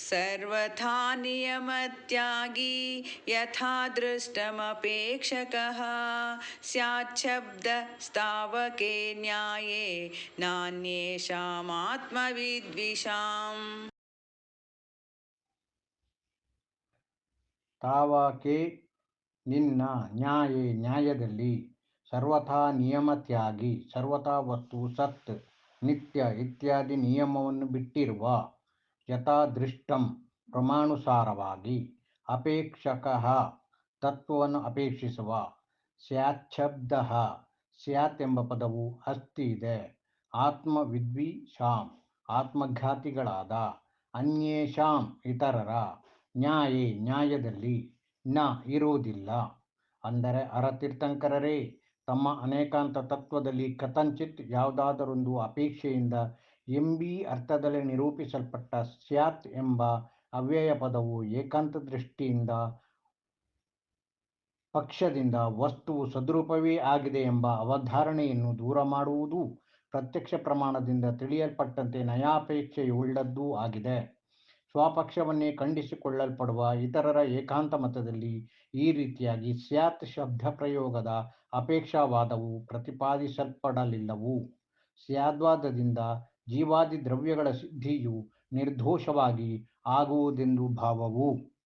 सर्वथा नियमत्यागी यथा दृष्टमपेक्षकः स्याच्छब्दस्तावके न्याये नान्येषामात्मविद्विषाम् ತಾವಕೆ ನಿನ್ನ ನ್ಯಾಯೇ ನ್ಯಾಯದಲ್ಲಿ ಸರ್ವಥಾ ನಿಯಮತ್ಯಾಗಿ ಸರ್ವಥಾ ವಸ್ತು ಸತ್ ನಿತ್ಯ ಇತ್ಯಾದಿ ನಿಯಮವನ್ನು ಬಿಟ್ಟಿರುವ ಯಥಾದೃಷ್ಟಂ ಪ್ರಮಾಣುಸಾರವಾಗಿ ಅಪೇಕ್ಷಕ ತತ್ವವನ್ನು ಅಪೇಕ್ಷಿಸುವ ಸ್ಯಾಚ್ಛಬ್ದ ಸ್ಯಾತ್ ಎಂಬ ಪದವು ಅಸ್ತಿ ಇದೆ ಆತ್ಮವಿದ್ವಿಷಾಂ ಆತ್ಮಘಾತಿಗಳಾದ ಅನ್ಯೇಷಾಂ ಇತರರ ನ್ಯಾಯೇ ನ್ಯಾಯದಲ್ಲಿ ನ ಇರುವುದಿಲ್ಲ. ಅಂದರೆ ಅರತೀರ್ಥಂಕರರೇ ತಮ್ಮ ಅನೇಕಾಂತ ತತ್ವದಲ್ಲಿ ಕಥಂಚಿತ್ ಯಾವುದಾದರೊಂದು ಅಪೇಕ್ಷೆಯಿಂದ ಎಂಬೀ ಅರ್ಥದಲ್ಲಿ ನಿರೂಪಿಸಲ್ಪಟ್ಟ ಸ್ಯಾತ್ ಎಂಬ ಅವ್ಯಯ ಪದವು ಏಕಾಂತ ದೃಷ್ಟಿಯಿಂದ ಪಕ್ಷದಿಂದ ವಸ್ತುವು ಸದ್ರೂಪವೇ ಆಗಿದೆ ಎಂಬ ಅವಧಾರಣೆಯನ್ನು ದೂರ ಮಾಡುವುದು ಪ್ರತ್ಯಕ್ಷ ಪ್ರಮಾಣದಿಂದ ತಿಳಿಯಲ್ಪಟ್ಟಂತೆ ನಯಾಪೇಕ್ಷೆಯುಳ್ಳದ್ದೂ ಆಗಿದೆ. ಸ್ವಪಕ್ಷವನ್ನೇ ಖಂಡಿಸಿಕೊಳ್ಳಲ್ಪಡುವ ಇತರರ ಏಕಾಂತ ಮತದಲ್ಲಿ ಈ ರೀತಿಯಾಗಿ ಸ್ಯಾತ್ ಶಬ್ದ ಪ್ರಯೋಗದ ಅಪೇಕ್ಷಾವಾದವು ಪ್ರತಿಪಾದಿಸಲ್ಪಡಲಿಲ್ಲವು. ಸ್ಯಾದ್ವಾದದಿಂದ ಜೀವಾದಿ ದ್ರವ್ಯಗಳ ಸಿದ್ಧಿಯು ನಿರ್ದೋಷವಾಗಿ ಆಗುವುದೆಂದು ಭಾವವು.